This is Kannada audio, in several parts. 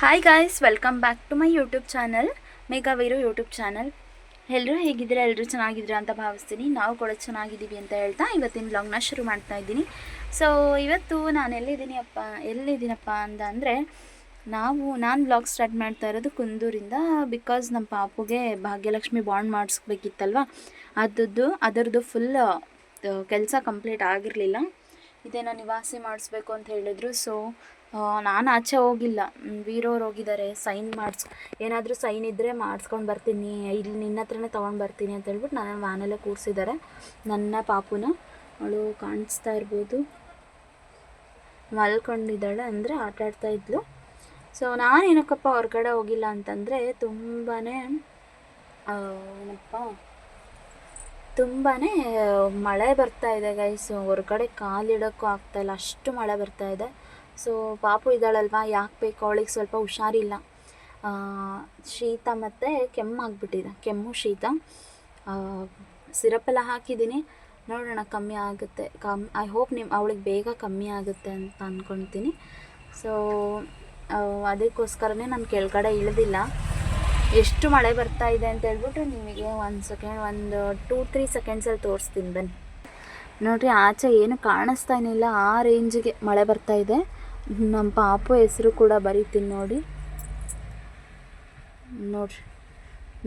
Hi guys welcome back to my YouTube channel ಮೇಘಾವೀರು YouTube channel ಎಲ್ಲರೂ ಹೇಗಿದ್ದೀರಾ? ಎಲ್ಲರೂ ಚೆನ್ನಾಗಿದ್ದೀರಾ ಅಂತ ಭಾವಿಸ್ತೀನಿ. ನಾವು ಕೂಡ ಚೆನ್ನಾಗಿದ್ದೀವಿ ಅಂತ ಹೇಳ್ತಾ ಇವತ್ತಿನ ಬ್ಲಾಗ್ನ ಶುರು ಮಾಡ್ತಾ ಇದ್ದೀನಿ. ಸೊ ಇವತ್ತು ನಾನು ಎಲ್ಲಿದ್ದೀನಿ ಅಪ್ಪ ಎಲ್ಲಿದ್ದೀನಪ್ಪ ಅಂತ ಅಂದರೆ, ನಾವು, ನಾನು ಬ್ಲಾಗ್ ಸ್ಟಾರ್ಟ್ ಮಾಡ್ತಾ ಇರೋದು ಕುಂದೂರಿಂದ ಬಿಕಾಸ್ ನಮ್ಮ ಪಾಪುಗೆ ಭಾಗ್ಯಲಕ್ಷ್ಮಿ ಬಾಂಡ್ ಮಾಡಿಸ್ಬೇಕಿತ್ತಲ್ವ? ಅದದ್ದು ಅದರದ್ದು ಫುಲ್ ಕೆಲಸ ಕಂಪ್ಲೀಟ್ ಆಗಿರಲಿಲ್ಲ. ಇದೇನೋ ನಿವಾಸಿ ಮಾಡಿಸ್ಬೇಕು ಅಂತ ಹೇಳಿದ್ರು. ಸೊ ನಾನು ಆಚೆ ಹೋಗಿಲ್ಲ. ವೀರೋರು ಹೋಗಿದ್ದಾರೆ ಸೈನ್ ಮಾಡಿಸ್, ಏನಾದರೂ ಸೈನ್ ಇದ್ದರೆ ಮಾಡಿಸ್ಕೊಂಡು ಬರ್ತೀನಿ. ಇಲ್ಲಿ ನಿನ್ನ ಹತ್ರನೇ ತೊಗೊಂಡು ಬರ್ತೀನಿ ಅಂತ ಹೇಳ್ಬಿಟ್ಟು ನನ್ನ ವ್ಯಾನಲ್ಲೇ ಕೂರಿಸಿದ್ದಾರೆ ನನ್ನ ಪಾಪುನ ಅವಳು ಕಾಣಿಸ್ತಾ ಇರ್ಬೋದು. ಮಲ್ಕೊಂಡಿದ್ದಾಳೆ ಅಂದರೆ ಆಟ ಆಡ್ತಾ ಇದ್ಲು. ಸೊ ನಾನು ಏನಕ್ಕಪ್ಪ ಹೊರಗಡೆ ಹೋಗಿಲ್ಲ ಅಂತಂದರೆ ತುಂಬಾ ಏನಪ್ಪ? ತುಂಬಾ ಮಳೆ ಬರ್ತಾ ಇದೆ ಗೈಸ್ ಹೊರಗಡೆ ಕಾಲಿಡೋಕ್ಕೂ ಆಗ್ತಾಯಿಲ್ಲ ಅಷ್ಟು ಮಳೆ ಬರ್ತಾ ಇದೆ. ಸೊ ಪಾಪು ಇದ್ದಾಳಲ್ವಾ? ಯಾಕೆ ಬೇಕು? ಅವಳಿಗೆ ಸ್ವಲ್ಪ ಹುಷಾರಿಲ್ಲ. ಶೀತ ಮತ್ತು ಕೆಮ್ಮು ಆಗಿಬಿಟ್ಟಿದೆ. ಕೆಮ್ಮು, ಶೀತ. ಸಿರಪೆಲ್ಲ ಹಾಕಿದ್ದೀನಿ. ನೋಡೋಣ, ಕಮ್ಮಿ ಆಗುತ್ತೆ. ಕಮ್ ಐ ಹೋಪ್ ನಿಮ್ಮ ಅವಳಿಗೆ ಬೇಗ ಕಮ್ಮಿ ಆಗುತ್ತೆ ಅಂತ ಅಂದ್ಕೊಳ್ತೀನಿ ಸೊ ಅದಕ್ಕೋಸ್ಕರನೇ ನಾನು ಕೆಳಗಡೆ ಇಳಿದಿಲ್ಲ. ಎಷ್ಟು ಮಳೆ ಬರ್ತಾ ಇದೆ ಅಂತ ಹೇಳ್ಬಿಟ್ಟು ನಿಮಗೆ ಒಂದು ಸೆಕೆಂಡ್, ಒಂದು ಟೂ, ತ್ರೀ ಸೆಕೆಂಡ್ಸಲ್ಲಿ ತೋರಿಸ್ತೀನಿ. ಬನ್ನಿ. ನೋಡಿರಿ, ಆಚೆ ಏನು ಕಾಣಿಸ್ತಾ ಇಲ್ಲ. ಆ ರೇಂಜಿಗೆ ಮಳೆ ಬರ್ತಾ ಇದೆ. ನಮ್ಮ ಪಾಪು ಹೆಸರು ಕೂಡ ಬರೀತೀನಿ ನೋಡಿ. ನೋಡ್ರಿ.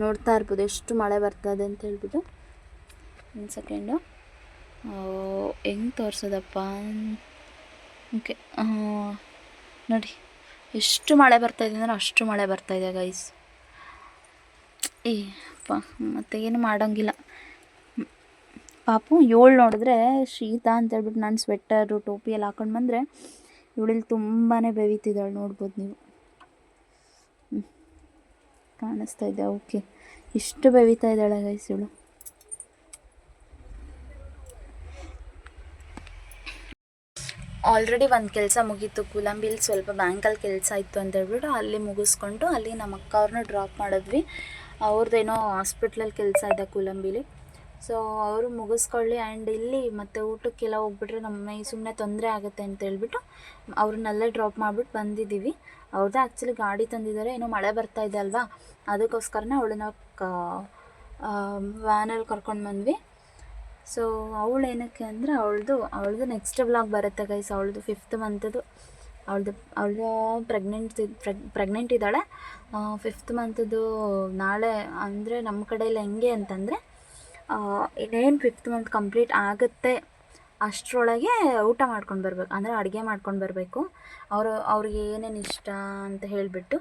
ನೋಡ್ತಾ ಇರ್ಬೋದು ಎಷ್ಟು ಮಳೆ ಬರ್ತದೆ ಅಂತ ಹೇಳ್ಬಿಟ್ಟು. ಒಂದು ಸೆಕೆಂಡು. ಹೆಂಗೆ ತೋರಿಸೋದಪ್ಪ? ಓಕೆ ನೋಡಿ. ಎಷ್ಟು ಮಳೆ ಬರ್ತಾಯಿದೆ ಅಂದರೆ ಅಷ್ಟು ಮಳೆ ಬರ್ತಾಯಿದೆ ಗೈಸ್ ಏ, ಅಪ್ಪ, ಮತ್ತೆ ಏನು ಮಾಡೋಂಗಿಲ್ಲ. ಪಾಪು ಏಳು ನೋಡಿದ್ರೆ ಶೀತ ಅಂತ ಹೇಳ್ಬಿಟ್ಟು ನಾನು ಸ್ವೆಟರು ಟೋಪಿ ಎಲ್ಲ ಹಾಕೊಂಡು ಬಂದರೆ ಇವಳಿಲ್ಲಿ ತುಂಬಾ ಬೆವೀತಿದ್ದಾಳೆ, ನೋಡ್ಬೋದು ನೀವು. ಕಾಣಿಸ್ತಾ ಇದೆ, ಓಕೆ. ಇಷ್ಟು ಬೆವೀತಾ ಇದ್ದಾಳೆ ಗೈಸ್ ಇವಳು. ಆಲ್ರೆಡಿ ಒಂದು ಕೆಲಸ ಮುಗೀತು. ಕುಲಂಬಿಲ್ ಸ್ವಲ್ಪ ಬ್ಯಾಂಕಲ್ಲಿ ಕೆಲಸ ಇತ್ತು ಅಂತ ಹೇಳ್ಬಿಟ್ಟು ಅಲ್ಲಿ ಮುಗಿಸ್ಕೊಂಡು ಅಲ್ಲಿ ನಮ್ಮ ಅಕ್ಕ ಅವ್ರನ್ನ ಡ್ರಾಪ್ ಮಾಡಿದ್ವಿ ಅವ್ರದ್ದೇನೋ ಹಾಸ್ಪಿಟ್ಲಲ್ಲಿ ಕೆಲಸ ಇದೆ ಕೂಲಂಬಿಲಿ. ಸೊ ಅವರು ಮುಗಿಸ್ಕೊಳ್ಳಿ ಆ್ಯಂಡ್ ಇಲ್ಲಿ ಮತ್ತೆ ಊಟಕ್ಕೆಲ್ಲ ಹೋಗ್ಬಿಟ್ರೆ ನಮ್ಮ ಸುಮ್ಮನೆ ತೊಂದರೆ ಆಗುತ್ತೆ ಅಂತ ಹೇಳ್ಬಿಟ್ಟು ಅವ್ರನ್ನಲ್ಲೇ ಡ್ರಾಪ್ ಮಾಡಿಬಿಟ್ಟು ಬಂದಿದ್ದೀವಿ. ಅವ್ರದ್ದು ಆ್ಯಕ್ಚುಲಿ ಗಾಡಿ ತಂದಿದ್ದಾರೆ. ಏನೋ ಮಳೆ ಬರ್ತಾ ಇದೆ ಅಲ್ವಾ? ಅದಕ್ಕೋಸ್ಕರನೇ ಅವಳನ್ನ ಕ ವ್ಯಾನಲ್ಲಿ ಕರ್ಕೊಂಡು ಬಂದ್ವಿ. ಸೊ ಅವಳು ಏನಕ್ಕೆ ಅಂದರೆ ಅವಳದು ಅವಳದು ನೆಕ್ಸ್ಟ್ ಬ್ಲಾಗ್ ಬರುತ್ತೆ ಗೈಸ್ ಅವಳದು ಫಿಫ್ತ್ ಮಂತದ್ದು ಅವಳದು ಅವಳು ಪ್ರೆಗ್ನೆಂಟ್ ಪ್ರೆಗ್ನೆಂಟ್ ಇದ್ದಾಳೆ. ಫಿಫ್ತ್ ಮಂತದ್ದು ನಾಳೆ ಅಂದರೆ ನಮ್ಮ ಕಡೆಯಲ್ಲಿ ಹೆಂಗೆ ಅಂತಂದರೆ ಇನ್ನೇನು ಫಿಫ್ತ್ ಮಂತ್ ಕಂಪ್ಲೀಟ್ ಆಗುತ್ತೆ ಅಷ್ಟರೊಳಗೆ ಊಟ ಮಾಡ್ಕೊಂಡು ಬರಬೇಕು. ಅಂದರೆ ಅಡುಗೆ ಮಾಡ್ಕೊಂಡು ಬರಬೇಕು. ಅವರು, ಅವ್ರಿಗೆ ಏನೇನು ಇಷ್ಟ ಅಂತ ಹೇಳಿಬಿಟ್ಟು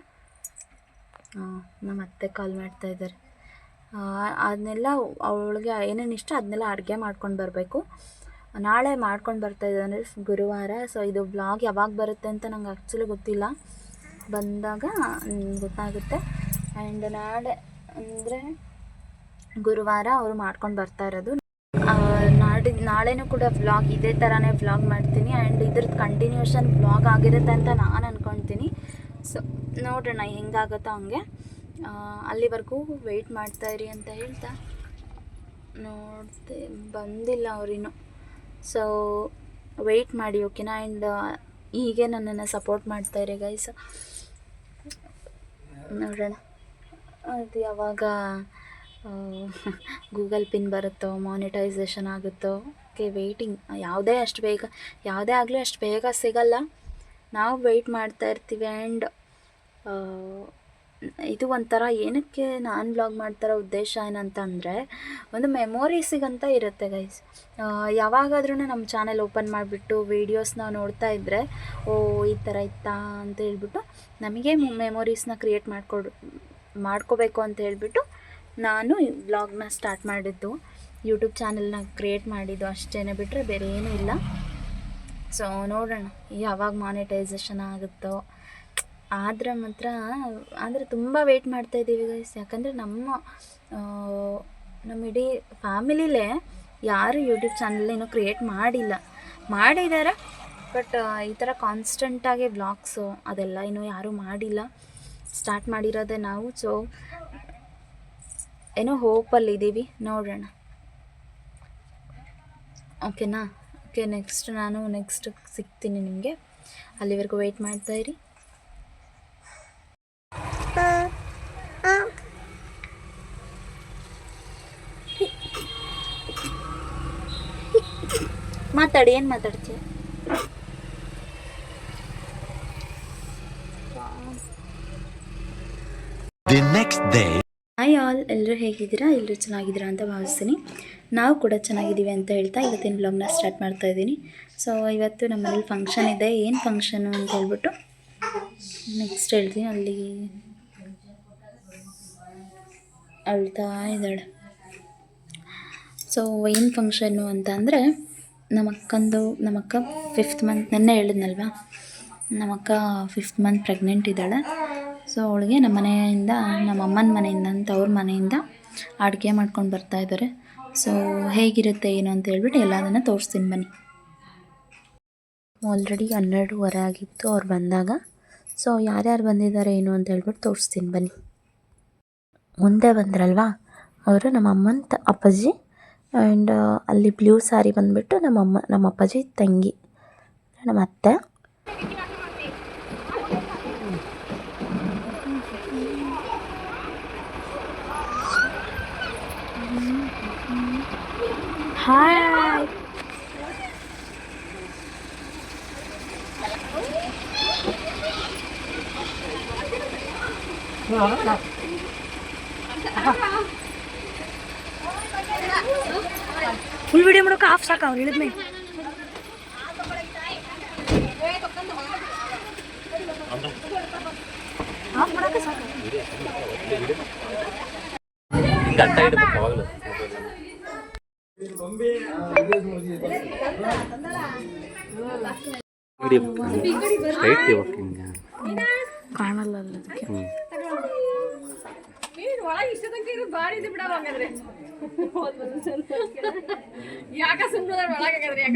ನಮ್ಮ ಅತ್ತೆ ಕಾಲ್ ಮಾಡ್ತಾ ಇದ್ದಾರೆ. ಅದನ್ನೆಲ್ಲ ಅವಳಿಗೆ ಏನೇನು ಇಷ್ಟ ಅದನ್ನೆಲ್ಲ ಅಡುಗೆ ಮಾಡ್ಕೊಂಡು ಬರಬೇಕು. ನಾಳೆ ಮಾಡ್ಕೊಂಡು ಬರ್ತಾ ಇದ್ದಾರೆ ಗುರುವಾರ. ಸೊ ಇದು ಬ್ಲಾಗ್ ಯಾವಾಗ ಬರುತ್ತೆ ಅಂತ ನಂಗೆ ಆ್ಯಕ್ಚುಲಿ ಗೊತ್ತಿಲ್ಲ. ಬಂದಾಗ ಗೊತ್ತಾಗುತ್ತೆ. ಆ್ಯಂಡ್ ನಾಳೆ ಅಂದರೆ ಗುರುವಾರ ಅವರು ಮಾಡ್ಕೊಂಡು ಬರ್ತಾ ಇರೋದು. ನಾಡಿ, ನಾಳೆನೂ ಕೂಡ ವ್ಲಾಗ್ ಇದೇ ಥರನೇ ವ್ಲಾಗ್ ಮಾಡ್ತೀನಿ. ಆ್ಯಂಡ್ ಇದ್ರದ್ದು ಕಂಟಿನ್ಯೂಷನ್ ವ್ಲಾಗ್ ಆಗಿರುತ್ತೆ ಅಂತ ನಾನು ಅಂದ್ಕೊತೀನಿ ಸೊ ನೋಡೋಣ ಹೆಂಗಾಗುತ್ತೋ ಹಂಗೆ. ಅಲ್ಲಿವರೆಗೂ ವೆಯ್ಟ್ ಮಾಡ್ತಾಯಿರಿ ಅಂತ ಹೇಳ್ತಾ. ನೋಡ್ತೆ ಬಂದಿಲ್ಲ ಅವರಿನ್ನು ಸೊ ವೆಯ್ಟ್ ಮಾಡಿ ಓಕೆನಾ ಆ್ಯಂಡ್ ಹೀಗೆ ನನ್ನನ್ನು ಸಪೋರ್ಟ್ ಮಾಡ್ತಾಯಿರಿ ಗೈಸ್ ನೋಡೋಣ. ಅದು ಯಾವಾಗ ಗೂಗಲ್ ಪಿನ್ ಬರುತ್ತೋ ಮಾನಿಟೈಸೇಷನ್ ಆಗುತ್ತೋ ಓಕೆ ವೆಯ್ಟಿಂಗ್ ಯಾವುದೇ ಅಷ್ಟು ಬೇಗ, ಯಾವುದೇ ಆಗಲಿ ಅಷ್ಟು ಬೇಗ ಸಿಗಲ್ಲ. ನಾವು ವೆಯ್ಟ್ ಮಾಡ್ತಾ ಇರ್ತೀವಿ ಆ್ಯಂಡ್ ಇದು ಒಂಥರ ಏನಕ್ಕೆ ನಾನು ಬ್ಲಾಗ್ ಮಾಡ್ತಾರೋ ಉದ್ದೇಶ ಏನಂತಂದರೆ, ಒಂದು ಮೆಮೊರೀಸಿಗಂತ ಇರುತ್ತೆ ಗೈಸ್ ಯಾವಾಗಾದ್ರೂ ನಮ್ಮ ಚಾನೆಲ್ ಓಪನ್ ಮಾಡಿಬಿಟ್ಟು ವೀಡಿಯೋಸ್ನ ನೋಡ್ತಾ ಇದ್ದರೆ ಓ, ಈ ಥರ ಇತ್ತಾ ಅಂತ ಹೇಳ್ಬಿಟ್ಟು ನಮಗೆ ಮೆಮೊರೀಸ್ನ ಕ್ರಿಯೇಟ್ ಮಾಡ್ಕೊಡು, ಮಾಡ್ಕೋಬೇಕು ಅಂತ ಹೇಳ್ಬಿಟ್ಟು ನಾನು ವ್ಲಾಗ್ನ ಸ್ಟಾರ್ಟ್ ಮಾಡಿದ್ದು. ಯೂಟ್ಯೂಬ್ ಚಾನಲ್ನ ಕ್ರಿಯೇಟ್ ಮಾಡಿದ್ದು ಅಷ್ಟೇ ಬಿಟ್ಟರೆ ಬೇರೆ ಏನೂ ಇಲ್ಲ. ಸೊ ನೋಡೋಣ ಯಾವಾಗ ಮಾನಿಟೈಸೇಷನ್ ಆಗುತ್ತೋ. ಆದರೆ ಮಾತ್ರ ಅಂದರೆ ತುಂಬ ವೆಯ್ಟ್ ಮಾಡ್ತಾ ಇದ್ದೀವಿ ಗೈಸ್ ಯಾಕಂದರೆ ನಮ್ಮ ನಮ್ಮ ಇಡೀ ಫ್ಯಾಮಿಲಿಲೇ ಯಾರು ಯೂಟ್ಯೂಬ್ ಚಾನಲ್ ಏನು ಕ್ರಿಯೇಟ್ ಮಾಡಿಲ್ಲ ಮಾಡಿದ್ದಾರೆ ಬಟ್ ಈ ಥರ ಕಾನ್ಸ್ಟೆಂಟಾಗಿ ವ್ಲಾಗ್ಸು ಅದೆಲ್ಲ ಇನ್ನೂ ಯಾರೂ ಮಾಡಿಲ್ಲ. ಸ್ಟಾರ್ಟ್ ಮಾಡಿರೋದೇ ನಾವು. ಸೊ ಏನೋ ಹೋಪಲ್ಲಿದ್ದೀವಿ, ನೋಡೋಣ. ಓಕೆನಾ? ಓಕೆ ನೆಕ್ಸ್ಟ್ ನಾನು ನೆಕ್ಸ್ಟ್ ಸಿಗ್ತೀನಿ ನಿಮಗೆ. ಅಲ್ಲಿವರೆಗೂ ವೆಯ್ಟ್ ಮಾಡ್ತಾ ಇರಿ. ಮಾತಾಡಿ, ಏನು ಮಾತಾಡ್ತೀಯ? The next day. Hi all ಎಲ್ಲರೂ ಹೇಗಿದ್ದೀರಾ? ಎಲ್ಲರೂ ಚೆನ್ನಾಗಿದ್ದೀರಾ ಅಂತ ಭಾವಿಸ್ತೀನಿ. ನಾವು ಕೂಡ ಚೆನ್ನಾಗಿದ್ದೀವಿ ಅಂತ ಹೇಳ್ತಾ ಇವತ್ತಿನ ಬ್ಲಾಗ್ನ ಸ್ಟಾರ್ಟ್ ಮಾಡ್ತಾ ಇದ್ದೀನಿ. ಸೊ ಇವತ್ತು ನಮ್ಮ ಮನೇಲಿ ಫಂಕ್ಷನ್ ಇದೆ. ಏನು ಫಂಕ್ಷನು ಅಂತ ಹೇಳ್ಬಿಟ್ಟು ನೆಕ್ಸ್ಟ್ ಹೇಳ್ತೀನಿ. ಅಲ್ಲಿ ಅಳ್ತಾ ಇದ್ದಾಳೆ. ಸೊ ಏನು ಫಂಕ್ಷನ್ನು ಅಂತ ಅಂದರೆ ನಮ್ಮಕ್ಕಂದು ನಮ್ಮಕ್ಕ ನಮ್ಮ ಫಿಫ್ತ್ ಮಂತ್ ನೆನ್ನೆ ಹೇಳಿದ್ನಲ್ವಾ? ನಮ್ಮಕ್ಕ ಫಿಫ್ತ್ ಮಂತ್ ಪ್ರೆಗ್ನೆಂಟ್ ಇದ್ದಾಳೆ. ಸೊ ಅವಳಿಗೆ ನಮ್ಮ ಮನೆಯಿಂದ, ನಮ್ಮ ಅಮ್ಮನ ಮನೆಯಿಂದ ಅಂತ ಅವ್ರ ಮನೆಯಿಂದ ಅಡುಗೆ ಮಾಡ್ಕೊಂಡು ಬರ್ತಾ ಇದ್ದಾರೆ. ಸೊ ಹೇಗಿರುತ್ತೆ ಏನು ಅಂತ ಹೇಳ್ಬಿಟ್ಟು ಎಲ್ಲದನ್ನು ತೋರಿಸ್ತೀನಿ ಬನ್ನಿ. ಆಲ್ರೆಡಿ ಹನ್ನೆರಡುವರೆ ಆಗಿತ್ತು, ಅವ್ರು ಬಂದಾಗ. ಸೊ ಯಾರ್ಯಾರು ಬಂದಿದ್ದಾರೆ ಏನು ಅಂತ ಹೇಳ್ಬಿಟ್ಟು ತೋರಿಸ್ತೀನಿ ಬನ್ನಿ. ಮುಂದೆ ಬಂದ್ರಲ್ವಾ? ಅವರು ನಮ್ಮ ಅಮ್ಮನ ತ, ಅಪ್ಪಾಜಿ ಆ್ಯಂಡ್ ಅಲ್ಲಿ ಬ್ಲೂ ಸ್ಯಾರಿ ಬಂದುಬಿಟ್ಟು ನಮ್ಮ ಅಮ್ಮ, ನಮ್ಮ ಅಪ್ಪಾಜಿ ತಂಗಿ. ನಮ್ಮ ಅತ್ತೆ. ಹಾಯ್ ಫುಲ್ ವಿಡಿಯೋ ಮಾಡೋಕೆ ಆಫ್ ಸಾಕು ಅವ್ರು ಹೇಳಿದ್ಮೇ ಆಫ್ ಮಾಡೋಕೆ ಸಾಕು ಗಂಟ ಇಡ್ಬೇಕು ಅವಾಗಲೂ ಕಾಣಲ್ಲ ಅದಕ್ಕೆ ಸ್ಟ್ರೈಟ್ ಇವಾಗ ಹಿಂಗೆ ಇದು ಅದಕ್ಕೆ ಹ್ಞೂ ಯಾಕ ಸುಮ್ಮನೆ ಒಳಗಾಗದ್ರಿ ಯಾಕ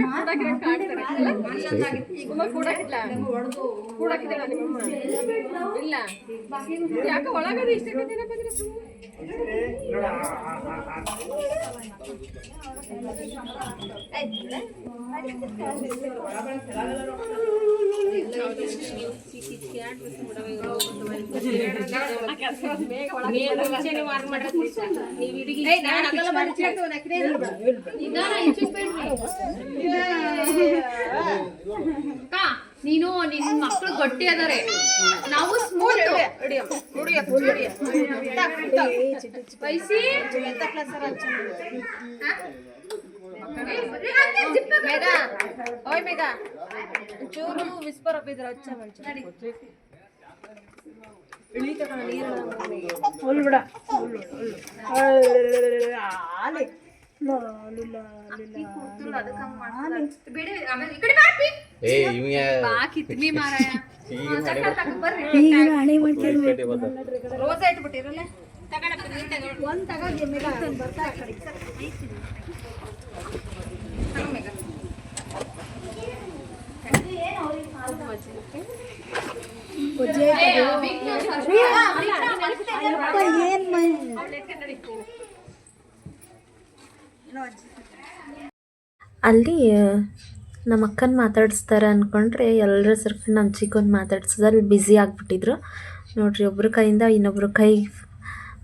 ಕೂಡಾಕಿದ್ದಾಳ ನಿಮ್ಮಮ್ಮ ಇಲ್ಲ ಯಾಕ ಒಳಗದ ದಿನ ಬಂದ್ರೆ ಸುಮ್ಮನೆ ನೀನು ನಿನ್ ಮಕ್ಕಳು ಗಟ್ಟಿ ಅದಾರೆ ನಾವು ಸ್ಮೂತ್ ವಯಸ್ಸಿ ಮೇಘ ಓಯ್ ಮೇಘ ಚೂರು ವಿಸ್ಪರ್ ಒಪ್ಪಿದ್ರೆ ಹಚ್ಚ ಮಂಚ ಇಳಿ ತಗೊಂಡ ನೀರು ಫುಲ್ ಬಿಡ ಆಲೆ ಇಟ್ಬಿಟ್ಟಿರಲ್ಲ. ಅಲ್ಲಿ ನಮ್ಮ ಅಕ್ಕನ ಮಾತಾಡಿಸ್ತಾರೆ ಅಂದ್ಕೊಂಡ್ರೆ ಎಲ್ಲರ ಸರ್ಕೊಂಡು ನಮ್ಮ ಚಿಕ್ಕನ್ ಮಾತಾಡ್ಸೋದ್ರಲ್ಲಿ ಬ್ಯುಸಿ ಆಗಿಬಿಟ್ಟಿದ್ರು. ನೋಡ್ರಿ ಒಬ್ಬರ ಕೈಯಿಂದ ಇನ್ನೊಬ್ರ ಕೈ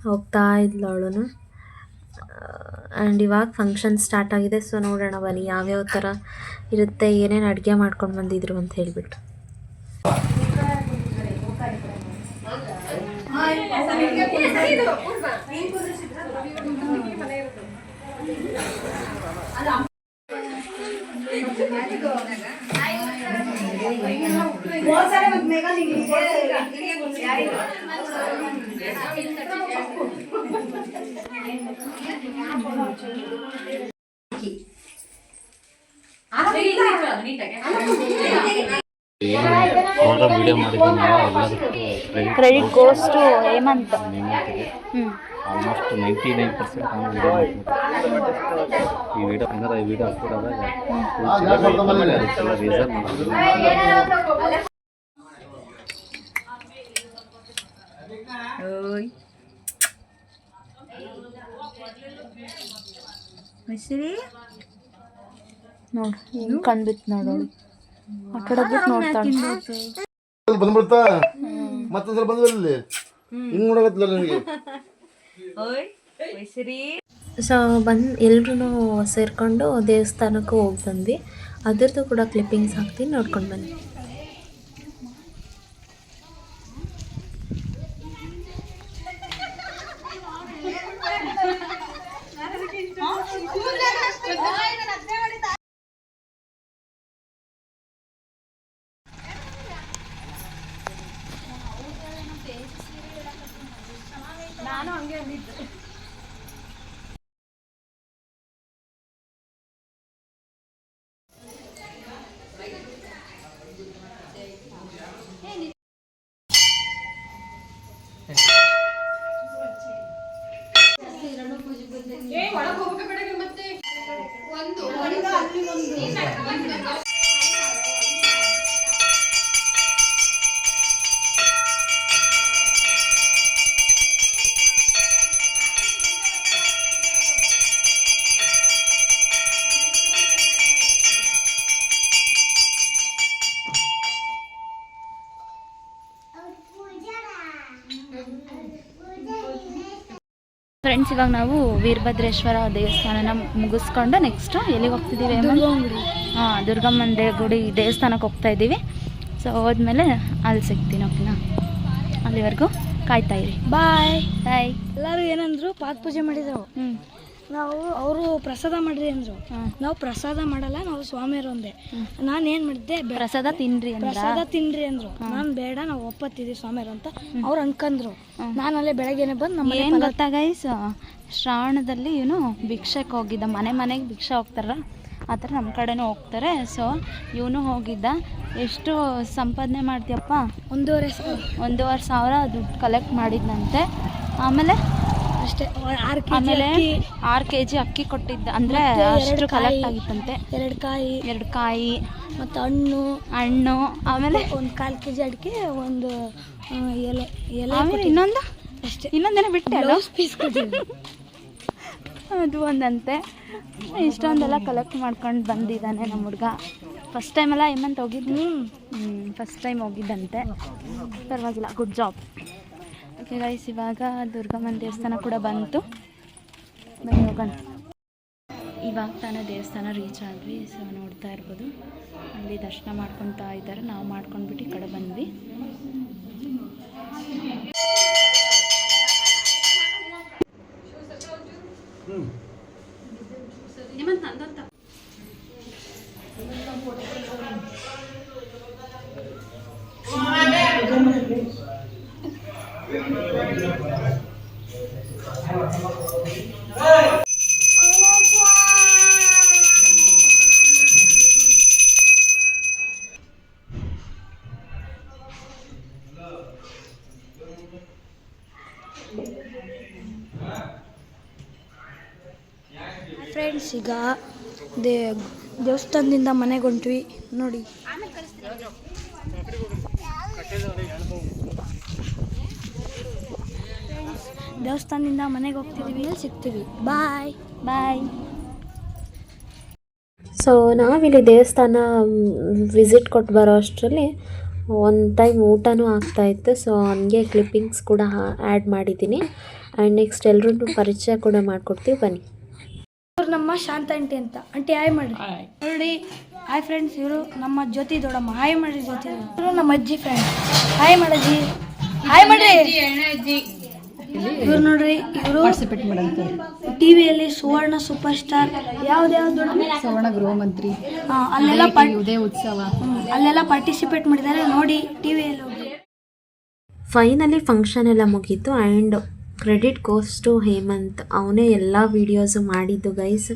ಹೋಗ್ತಾ ಇದ್ಲು ಅವಳು ಆ್ಯಂಡ್ ಇವಾಗ ಫಂಕ್ಷನ್ ಸ್ಟಾರ್ಟ್ ಆಗಿದೆ ಸೊ ನೋಡೋಣ ಬನ್ನಿ ಯಾವ್ಯಾವ ಥರ ಇರುತ್ತೆ, ಏನೇನು ಅಡುಗೆ ಮಾಡ್ಕೊಂಡು ಬಂದಿದ್ರು ಅಂತ ಹೇಳಿಬಿಟ್ಟು ಅವರ ವಿಡಿಯೋ ಮಾಡಿದ್ದೀನಿ ಎಲ್ಲದಕ್ಕೂ ಕ್ರೆಡಿಟ್ ಗೋಸ್ ಟು ಹೇಮಂತ್ ನಿಮ್ಮೊಟ್ಟಿಗೆ ಆಲ್ಮೋಸ್ಟ್ ನೈಂಟಿ ನೈನ್ ಪರ್ಸೆಂಟ್ ನಾನು ವಿಡಿಯೋ ಮಾಡ್ತೀನಿ ಈ ವಿಡಿಯೋ ಏನಾರ ಈ ವಿಡಿಯೋ ಹಾಕ್ಬಿಡೋದಾಗ ಅದಕ್ಕೆಲ್ಲ ರೀಸನ್ ನೋಡು ಹೆಂಗೆ ಕಂಡ್ಬಿತ್ತು ನೋಡು ಆ ಕಡೆ ಬಿಟ್ಟು ನೋಡ್ತಾಳೆ. ಬಂದ್ಬಿಡ್ತಾ? ಮತ್ತೊಂದ್ಸಲ ಬಂದ್ರಲ್ಲಿ ಹಿಂಗ್ ನೋಡಕತ್ತಿಲ್ಲ ನನಗೆ? ಸೊ ಬಂದು ಎಲ್ರೂ ಸೇರಿಕೊಂಡು ದೇವಸ್ಥಾನಕ್ಕೂ ಹೋಗಿ ಬಂದ್ವಿ. ಅದರದ್ದು ಕೂಡ ಕ್ಲಿಪ್ಪಿಂಗ್ಸ್ ಹಾಕ್ತೀನಿ ನೋಡ್ಕೊಂಡು ಬನ್ನಿ. ಫ್ರೆಂಡ್ಸ್ ಇವಾಗ ನಾವು ವೀರಭದ್ರೇಶ್ವರ ದೇವಸ್ಥಾನನ ಮುಗಿಸ್ಕೊಂಡು ನೆಕ್ಸ್ಟ್ ಎಲ್ಲಿಗೆ ಹೋಗ್ತಿದ್ದೀವಿ ಹಾಂ ದುರ್ಗಮ್ಮನ ದೇ ಗುಡಿ ದೇವಸ್ಥಾನಕ್ಕೆ ಹೋಗ್ತಾ ಇದ್ದೀವಿ. ಸೊ ಹೋದ್ಮೇಲೆ ಅಲ್ಲಿ ಸಿಗ್ತೀನಿ ಓಕೆನಾ ಅಲ್ಲಿವರೆಗೂ ಕಾಯ್ತಾ ಇರಿ. ಬಾಯ್ ಬಾಯ್ ಎಲ್ಲರೂ ಏನಂದ್ರು ಪಾತ್ ಪೂಜೆ ಮಾಡಿದ್ರು ಹ್ಞೂ ನಾವು ಅವರು ಪ್ರಸಾದ ಮಾಡ್ರಿ ಅಂದ್ರು. ನಾವು ಪ್ರಸಾದ ಮಾಡಲ್ಲ ನಾವು ಸ್ವಾಮಿಯರೊಂದೇ ನಾನು ಏನ್ ಮಾಡಿದ್ದೆ ಪ್ರಸಾದ ತಿನ್ರಿ ಅಂದ್ರ? ಪ್ರಸಾದ ತಿನ್ರಿ ಅಂದ್ರು. ನಾನು ಬೇಡ ನಾವು ಒಪ್ಪತ್ತಿದ್ದೀವಿ ಸ್ವಾಮಿಯರು ಅಂತ ಅವ್ರು ಅನ್ಕಂದ್ರು. ನಾನು ಅಲ್ಲೇ ಬೆಳಗ್ಗೆನೆ ಬಂದು ನಮ್ಮ ಏನು ಗೊತ್ತಾ ಗೈಸ್ ಶ್ರಾವಣದಲ್ಲಿ ಏನು ಭಿಕ್ಷಕ್ಕೆ ಹೋಗಿದ್ದ. ಮನೆ ಮನೆಗೆ ಭಿಕ್ಷೆ ಹೋಗ್ತಾರ ಆ ಥರ ನಮ್ಮ ಕಡೆನೂ ಹೋಗ್ತಾರೆ. ಸೊ ಇವನು ಹೋಗಿದ್ದ. ಎಷ್ಟು ಸಂಪಾದನೆ ಮಾಡ್ತೀಯಪ್ಪ? ಒಂದೂವರೆ ಸಾವಿರ. ಒಂದೂವರೆ ಸಾವಿರ ದುಡ್ಡು ಕಲೆಕ್ಟ್ ಮಾಡಿದ್ನಂತೆ. ಆಮೇಲೆ ಅಷ್ಟೇ. ಆರು ಕೆ ಆಮೇಲೆ ಆರು ಕೆ ಜಿ ಅಕ್ಕಿ ಕೊಟ್ಟಿದ್ದ. ಅಂದರೆ ಅಷ್ಟು. ಕಲೆಕ್ಟ್ ಆಗಿತ್ತಂತೆ. ಎರಡು ಕಾಯಿ. ಎರಡು ಕಾಯಿ. ಮತ್ತು ಹಣ್ಣು. ಹಣ್ಣು. ಆಮೇಲೆ? ಒಂದು ಕಾಲು ಕೆ ಜಿ ಅಡಿಕೆ ಒಂದು ಎಲೆ. ಎಲೆ ಆಮೇಲೆ ಇನ್ನೊಂದು? ಅಷ್ಟೇ. ಇನ್ನೊಂದೇನೋ ಬಿಟ್ಟೆ ಬ್ಲೌಸ್ ಪೀಸ್ ಅದು ಒಂದಂತೆ. ಇಷ್ಟೊಂದೆಲ್ಲ ಕಲೆಕ್ಟ್ ಮಾಡ್ಕೊಂಡು ಬಂದಿದ್ದಾನೆ ನಮ್ಮ ಹುಡುಗ. ಫಸ್ಟ್ ಟೈಮೆಲ್ಲ ಹೇಮಂತ್ ಹೋಗಿದ್ನಿ ಫಸ್ಟ್ ಟೈಮ್ ಹೋಗಿದ್ದಂತೆ. ಪರವಾಗಿಲ್ಲ ಗುಡ್ ಜಾಬ್ ಓಕೆ ಗೈಸ್ ಇವಾಗ ದುರ್ಗಮ್ಮನ ದೇವಸ್ಥಾನ ಕೂಡ ಬಂತು. ಬನ್ನಿ ಹೋಗೋಣ. ಇವಾಗ ತಾನೇ ದೇವಸ್ಥಾನ ರೀಚ್ ಆದ್ವಿ ಸೊ ನೋಡ್ತಾ ಇರ್ಬೋದು. ಅಲ್ಲಿ ದರ್ಶನ ಮಾಡ್ಕೊತಾ ಇದ್ದಾರೆ. ನಾವು ಮಾಡ್ಕೊಂಡ್ಬಿಟ್ಟು ಈ ಕಡೆ ಬಂದ್ವಿ. ಫ್ರೆಂಡ್ಸ್ ಈಗ ದೇ ದೇವಸ್ಥಾನದಿಂದ ಮನೆಗೆ ಹೊಂಟ್ವಿ. ನೋಡಿ. ದೇವಸ್ಥಾನದಿಂದ ಮನೆಗೆ ಹೋಗ್ತಿದ್ದೀವಿ ಸಿಗ್ತೀವಿ. ಬಾಯ್ ಬಾಯ್ ಸೊ ನಾವಿಲ್ಲಿ ದೇವಸ್ಥಾನ ವಿಸಿಟ್ ಕೊಟ್ಟು ಬರೋ ಅಷ್ಟರಲ್ಲಿ ಒಂದು ಟೈಮ್ ಊಟನೂ ಆಗ್ತಾಯಿತ್ತು ಸೊ ಹಂಗೆ ಕ್ಲಿಪ್ಪಿಂಗ್ಸ್ ಕೂಡ ಆ್ಯಡ್ ಮಾಡಿದ್ದೀನಿ. ಆ್ಯಂಡ್ ನೆಕ್ಸ್ಟ್ ಎಲ್ರೂ ಪರಿಚಯ ಕೂಡ ಮಾಡಿಕೊಡ್ತೀವಿ. ಬನ್ನಿ. ಇವ್ರು ನಮ್ಮ ಶಾಂತ ಆಂಟಿ ಅಂತ. ಆಂಟಿ ಹಾಯ್ ಮಾಡಿ. ನೋಡಿ ಹಾಯ್ ಫ್ರೆಂಡ್ಸ್ ಇವರು ನಮ್ಮ ಜ್ಯೋತಿ ದೊಡ್ಡಮ್ಮ. ಹಾಯ್ ಮಾಡ್ರಿ ಜ್ಯೋತಿ. ಇವರು ನಮ್ಮ ಅಜ್ಜಿ ಫ್ರೆಂಡ್ ಹಾಯ್ ಮಾಡಜ್ಜಿ ಹಾಯ್ ಮಾಡ್ರಿ ಇವ್ರು ನೋಡ್ರಿ ಇವರು ಟಿವಿಯಲ್ಲಿ ಸುವರ್ಣ ಸೂಪರ್ ಸ್ಟಾರ್ ಸವರ್ಣ ಗೃಹ ಮಂತ್ರಿ. ಅಲ್ಲೆಲ್ಲ ಪಾರ್ಟಿ ಉದಯ ಉತ್ಸವ. ಅಲ್ಲೆಲ್ಲ ಪಾರ್ಟಿಸಿಪೇಟ್ ಮಾಡಿದ್ದಾರೆ ನೋಡಿ ಟಿವಿಯಲ್ಲಿ ಹೋಗಿ. ಫೈನಲಿ ಫಂಕ್ಷನ್ ಎಲ್ಲ ಮುಗೀತು and credit goes to Hemant. ಅವನೇ ಎಲ್ಲ ವೀಡಿಯೋಸು ಮಾಡಿದ್ದು ಗೈಸ್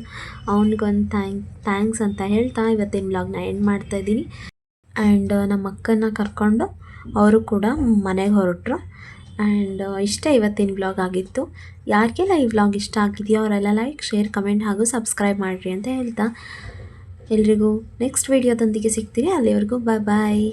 ಅವನಿಗೊಂದು ಥ್ಯಾಂಕ್ ಥ್ಯಾಂಕ್ಸ್ ಅಂತ ಹೇಳ್ತಾ ಇವತ್ತಿನ ಬ್ಲಾಗ್ನ ಎಂಡ್ ಮಾಡ್ತಾ ಇದ್ದೀನಿ. ಆ್ಯಂಡ್ ನಮ್ಮ ಅಕ್ಕನ ಕರ್ಕೊಂಡು ಅವರು ಕೂಡ ಮನೆಗೆ ಹೊರಟರು. ಆ್ಯಂಡ್ ಇಷ್ಟೇ ಇವತ್ತಿನ ಬ್ಲಾಗ್ ಆಗಿತ್ತು. ಯಾರಿಗೆಲ್ಲ ಈ ವ್ಲಾಗ್ ಇಷ್ಟ ಆಗಿದೆಯೋ ಅವರೆಲ್ಲ ಲೈಕ್ ಶೇರ್ ಕಮೆಂಟ್ ಹಾಗೂ ಸಬ್ಸ್ಕ್ರೈಬ್ ಮಾಡಿರಿ ಅಂತ ಹೇಳ್ತಾ ಎಲ್ರಿಗೂ ನೆಕ್ಸ್ಟ್ ವೀಡಿಯೋದೊಂದಿಗೆ ಸಿಗ್ತೀನಿ. ಅಲ್ಲಿವರೆಗೂ ಬಾಯ್ ಬಾಯ್